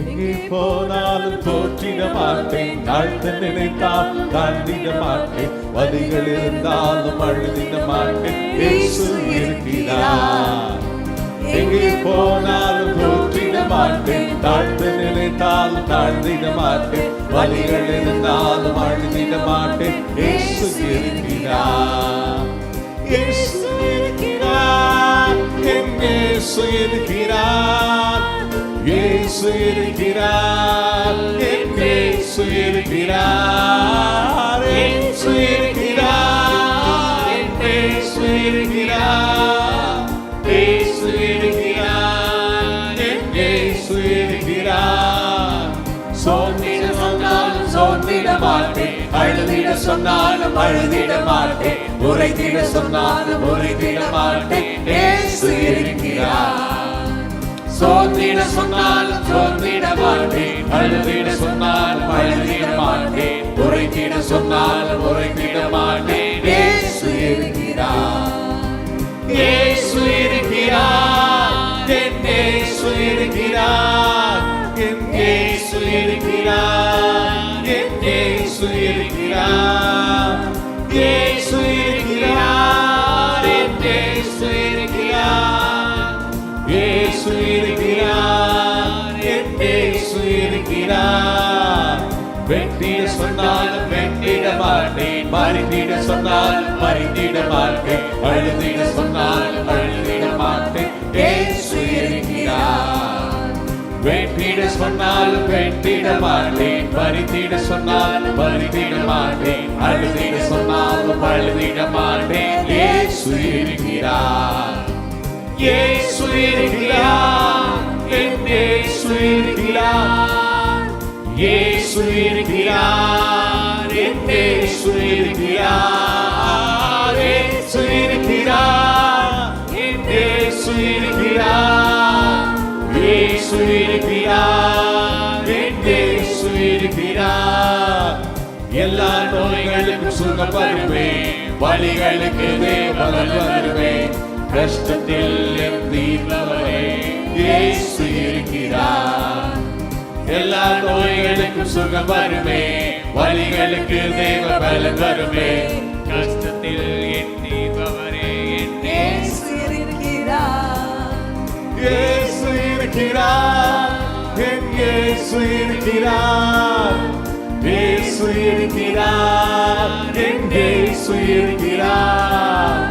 எங்கே போனாலும் தோற்றிட மாட்டேன். தாழ்த்த நினைத்தாலும் தாழ்ந்திட மாட்டேன். வலிகள் இருந்தாலும் அழுதிட மாட்டேன். இயேசு இருக்கிறார். எங்கே போனாலும் தோற்றிட மாட்டேன். தாழ்த்த நினைத்தாலும் தாழ்ந்திட மாட்டேன். வலிகள் இருந்தாலும் அழுதிட மாட்டேன். இயேசு இருக்கிறார். இயேசு இருக்கிறார். என் இயேசு இருக்கிறார்? இயேசு இருக்கிறார். என் இயேசு இருக்கிறார். இயேசு இருக்கிறார். என் இயேசு இருக்கிறார். இயேசு இருக்கிறார். என் இயேசு இருக்கிறார். சோர்ந்திட சொன்னாலும் சோர்ந்திட மாட்டேன். அழுதிட சொன்னாலும் அழுதிட மாட்டேன். உரைத்திட சொன்னாலும் உரைத்திட மாட்டேன். இயேசு இருக்கிறார். சோர்ந்திட சொன்னால் சோர்ந்திட மாட்டேன். அழுதிட சொன்னால் அழுதிட மாட்டேன். உரைத்திட சொன்னால் உரைத்திட மாட்டேன். இயேசு இருக்கிறார். இயேசு இருக்கிறார். என் இயேசு இருக்கிறார். என் இயேசு இருக்கிறார். என் இயேசு இருக்கிறார். இயேசு இருக்கிறார். என் இயேசு இருக்கிறார். இயேசு இருக்கிறார் இயேசு இருக்கிறார். வெட்டிட சொன்னாலும் வெற்றிட மாட்டேன் மறிந்திட சொன்னாலும் மறிந்திட மாட்டேன் அழுதிட சொன்னாலும் அழுதிட மாட்டேன் இயேசு இருக்கிறார். வெற்றிட சொன்னாலும் வெற்றிட மாட்டேன் மறிந்திட சொன்னாலும் மறிந்திட மாட்டேன் அழுதிட சொன்னாலும் அழுதிட மாட்டேன் இயேசு இருக்கிறார். இயேசு இருக்கிறார். என் இயேசு இருக்கிறார் இயேசு இருக்கிறார் என் இயேசு இருக்கிறார் இயேசு இருக்கிறார் என் இயேசு இருக்கிறார் இயேசு இருக்கிறார் என் இயேசு இருக்கிறார் எல்லா நோய்களுக்கும் சுகம் வருவேன் வழிகளுக்கு தேவன் வருவேன் கஷ்டத்தில் என் தீர்ந்தவரே இயேசு இருக்கிறார் எல்லா நோய்களுக்கும் சுகம் வருமே வலிகளுக்கு தேவ பலன் வருமே. கஷ்டத்தில் என் தீர்ப்பவரே என் இயேசு இருக்கிறார். என் இயேசு இருக்கிறார். இயேசு இருக்கிறார். என் இயேசு இருக்கிறார்.